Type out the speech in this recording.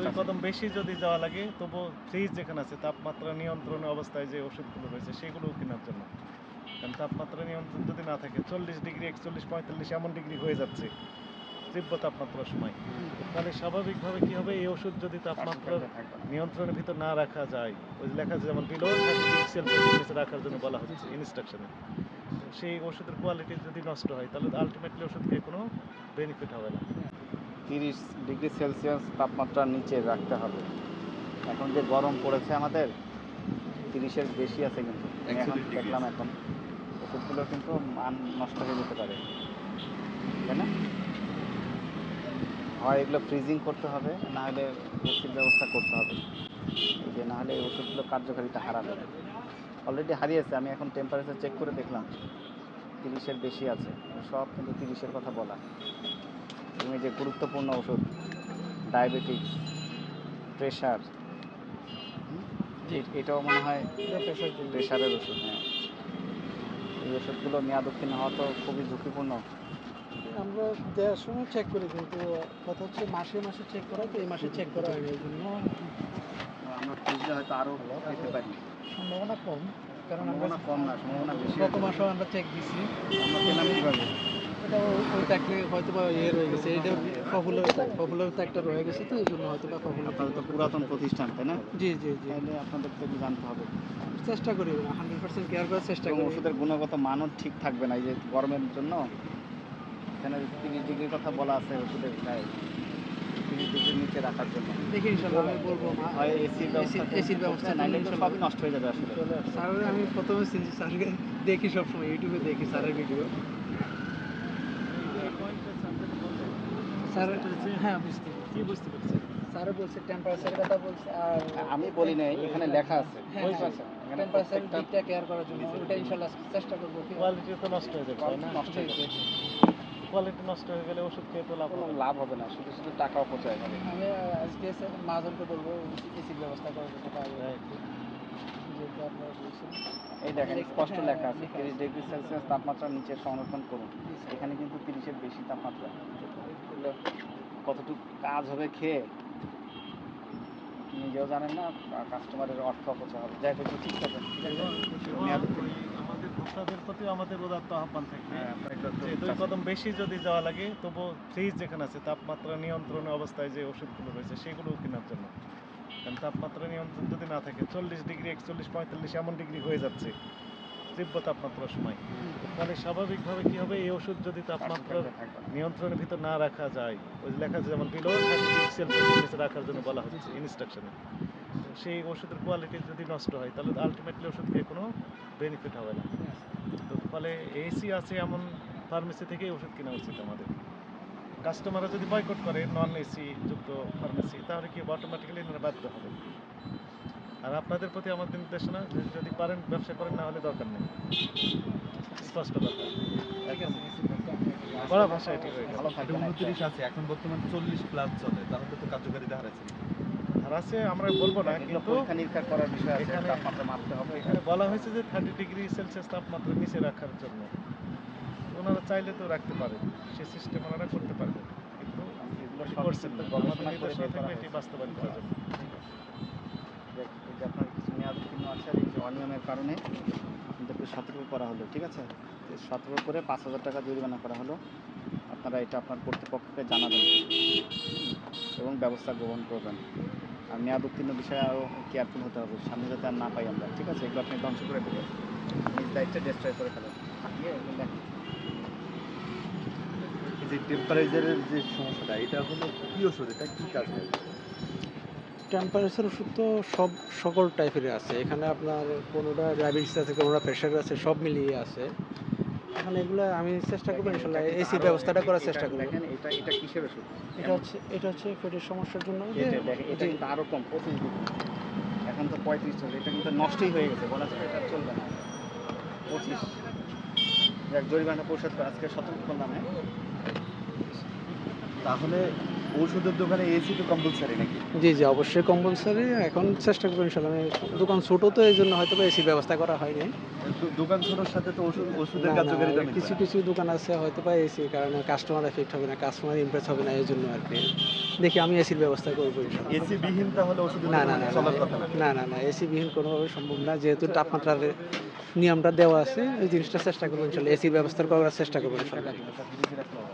দুই কদম বেশি যদি যাওয়া লাগে তবু ফ্রিজ যেখানে আছে তাপমাত্রা নিয়ন্ত্রণ অবস্থায় যে ওষুধগুলো রয়েছে সেগুলোও কেনার জন্য। কারণ তাপমাত্রা নিয়ন্ত্রণ যদি না থাকে চল্লিশ ডিগ্রি একচল্লিশ পঁয়তাল্লিশ এমন ডিগ্রি হয়ে যাচ্ছে তীব্র তাপমাত্রার সময়। তাহলে স্বাভাবিকভাবে কি হবে? এই ওষুধ যদি না। নিয়ন্ত্রণের ভিতর না রাখা যায় ওই যে লেখা আছে যেমন বিলো রাখার জন্য বলা হচ্ছে ইনস্ট্রাকশনে সেই ওষুধের কোয়ালিটি যদি নষ্ট হয় তাহলে আলটিমেটলি ওষুধ খেয়ে কোনো বেনিফিট হবে না। তিরিশ ডিগ্রি সেলসিয়াস তাপমাত্রার নিচে রাখতে হবে। এখন যে গরম পড়েছে আমাদের তিরিশের বেশি আছে কিন্তু। এখন 41 degree দেখলাম এখন। ওষুধগুলো কিন্তু মান নষ্ট হয়ে যেতে পারে। তাই না? হয় এগুলো ফ্রিজিং করতে হবে না হলে এসির ব্যবস্থা করতে হবে। যে না হলে ওষুধগুলো কার্যকারিতা হারাবে। অলরেডি হারিয়েছে আমি এখন টেম্পারেচার চেক করে দেখলাম। তিরিশের বেশি আছে। সব কিন্তু তিরিশের কথা বলা। এবং এই যে গুরুত্বপূর্ণ ওষুধ ডায়াবেটিস প্রেশার এটাও মনে হয় প্রেশারের ওষুধ হ্যাঁ। এই ওষুধগুলো মেয়াদ উত্তীর্ণ হওয়া তো খুবই ঝুঁকিপূর্ণ। আমরা দেওয়ার সময় চেক করি কিন্তু কথা হচ্ছে মাসে মাসে চেক করা তো এই মাসে চেক করা হয়নি এই জন্য আমরা খুঁজলে হয়তো আরও পেতে পারি। সম্ভাবনা কম কারণ আমরা কম না সম্ভাবনা বেশি গত মাসেও আমরা চেক দিছি। আমরা পেলাম কীভাবে? এটা ওই হয়তো বা ইয়ে রয়ে গেছে এটা পপুলার পপুলার ট্যাগটা রয়ে গেছে তো এই জন্য হয়তো বা পপুলার আপনাদের তো পুরাতন প্রতিষ্ঠান তাই না? জি জি জি। তাহলে আপনাদের থেকে জানতে হবে। চেষ্টা করি হান্ড্রেড পার্সেন্ট কেয়ার করার চেষ্টা করি। ওষুধের গুণগত মানও ঠিক থাকবে না এই যে গরমের জন্য। এখানে তিরিশ ডিগ্রির কথা বলা আছে ওষুধের গায়ে। তিরিশ ডিগ্রির নিচে রাখার জন্য। দেখি ইনশাল্লাহ আমি বলব হয় এসির ব্যবস্থা এসির ব্যবস্থা নাইলে। সবই নষ্ট হয়ে যাবে আসলে। স্যারের আমি প্রথমে স্যারকে দেখি সবসময় ইউটিউবে দেখি স্যারের ভিডিও। স্যার হ্যাঁ বুঝতে কি বুঝতে পারছি? স্যারও বলছে টেম্পারেচার কথা বলছে আর আমি বলি নাই এখানে লেখা আছে। হ্যাঁ, হ্যাঁ। টেম্পারেচার দিকটা কেয়ার করার জন্য। ওটা চেষ্টা করব কোয়ালিটি তো নষ্ট হয়ে যাবে না? নষ্ট হয়ে যাবে। কোয়ালিটি নষ্ট হয়ে গেলে ওষুধ খেয়ে তো লাভ কোনো লাভ হবে না শুধু শুধু টাকা অপচয় হবে আমি আজকে স্যার মহাজনকে বলব এসির ব্যবস্থা করার জন্য পারবে আপনারা বলছেন এই দেখেন স্পষ্ট লেখা আছে তিরিশ ডিগ্রি সেলসিয়াস তাপমাত্রার নিচে সংরক্ষণ করুন। এখানে কিন্তু তিরিশের বেশি তাপমাত্রা। এগুলো কতটুকু কাজ হবে খেয়ে? নিজেও জানেন না কাস্টমারের অর্থ অপচয় হবে। যাই হোক ঠিক আছে? আমাদের ভোক্তাদের প্রতি আমাদের উদাত্ত আহ্বান থাকবে। হ্যাঁ, যে দুই কদম বেশি যদি যাওয়া লাগে তবু ফ্রিজ যেখানে আছে তাপমাত্রা নিয়ন্ত্রণ অবস্থায় যে ওষুধগুলো রয়েছে সেগুলোও কেনার জন্য। কারণ তাপমাত্রা নিয়ন্ত্রণ যদি না থাকে চল্লিশ ডিগ্রি একচল্লিশ পঁয়তাল্লিশ এমন ডিগ্রি হয়ে যাচ্ছে। তীব্র তাপমাত্রার সময়। তো ফলে স্বাভাবিকভাবে কি হবে? এই ওষুধ যদি তাপমাত্রার। নিয়ন্ত্রণের ভিতর না রাখা যায় ওই যে লেখা আছে যেমন বিলো থার্টি নিচে রাখার জন্য বলা হচ্ছে ইনস্ট্রাকশনে সেই ওষুধের কোয়ালিটি যদি নষ্ট হয় তাহলে আলটিমেটলি ওষুধ খেয়ে কোনো বেনিফিট হবে না। তো ফলে এসি আছে এমন ফার্মেসি থেকেই ওষুধ কেনা উচিত আমাদের। কাস্টমাররা যদি বয়কট করে নন এসি যুক্ত ফার্মেসি তাহলে কি অটোমেটিক্যালি বাধ্য হবে? আর আপনাদের প্রতি আমাদের নির্দেশনা যে যদি পারেন ব্যবসা করেন না হলে দরকার নেই। স্পষ্ট কথা আছে বড় ভাষায় ঠিক গেল ভালো থাকবে না উনত্রিশ আছে এখন বর্তমান চল্লিশ প্লাস চলে। তাহলে তো কার্যকারিতা হারাচ্ছে আমরা বলব না কিন্তু পরীক্ষা করার বিষয় আছে তাপমাত্রা মাপতে হবে এখানে বলা হয়েছে যে থার্টি ডিগ্রি সেলসিয়াস তাপমাত্রা নিচে রাখার জন্য। ওনারা চাইলে তো রাখতে পারেন সে সিস্টেম ওনারা করতে পারবেন কিন্তু এটি সব করছেন না আমাদের নির্দেশনা থাকবে এটি বাস্তবায়ন করার জন্য যে আপনার কিছু মেয়াদ উত্তীর্ণ আছে আর যে অনিয়মের কারণে আপনাদেরকে সতর্ক করা হলো, ঠিক আছে? সতর্ক করে পাঁচ হাজার টাকা জরিমানা করা হলো। আপনারা এটা আপনার কর্তৃপক্ষকে জানাবেন এবং ব্যবস্থা গ্রহণ করবেন। আর মেয়াদ উত্তীর্ণ বিষয়ে আরও কেয়ারফুল হতে হবে, সামনে যাতে আর না পাই আমরা, ঠিক আছে? এগুলো আপনি ধ্বংস করে দেবেন নিজ দায়িত্বে ডিস্ট্রয় করে ফেলেন। যে টেম্পারেচারের যে সমস্যাটা, এটা হলো ওষুধ এটা কি কাজ টেম্পারেচার ওষুধ তো সব সকল টাইপের আছে। এখানে আপনার কোনোটা ডায়াবেটিস আছে কোনোটা প্রেশার আছে সব মিলিয়ে আছে। এখন এগুলো আমি চেষ্টা করব ইনশাল্লাহ এসি ব্যবস্থাটা করার চেষ্টা করব। এটা এটা কিসের ওষুধ? এটা হচ্ছে এটা হচ্ছে পেটের সমস্যার জন্য এটা দেখেন এটা জি, কিন্তু আরও কম পঁচিশ এখন তো পঁয়ত্রিশ চলছে এটা কিন্তু নষ্টই হয়ে গেছে বলা যায় এটা চলবে না। পঁচিশ। জরিমানা পরিশোধ করে আজকে সতর্ক করলাম হ্যাঁ? তাহলে ওষুধের দোকানে এসি তো কম্পালসারি নাকি? জি জি অবশ্যই কম্পালসারি এখন চেষ্টা করব ইনশাল্লাহ আমি দোকান ছোটো তো এই জন্য হয়তো এসির ব্যবস্থা করা হয়নি। দোকান ছোটোর সাথে তো ওষুধ ওষুধের কার্যকারিতা কিছু। কিছু দোকান আছে হয়তো বা এসি কারণে কাস্টমার এফেক্ট হবে না কাস্টমার ইমপ্রেস হবে না এই জন্য আর কি। দেখি আমি এসির ব্যবস্থা করব এসি বিহীন তাহলে ওষুধের না না না চলার কথা না? না না এসি বিহীন কোনোভাবে সম্ভব না। যেহেতু তাপমাত্রার নিয়মটা দেওয়া আছে এই জিনিসটা চেষ্টা করব ইনশাল্লাহ এসির ব্যবস্থা করার চেষ্টা করব ইনশাল্লাহ আছে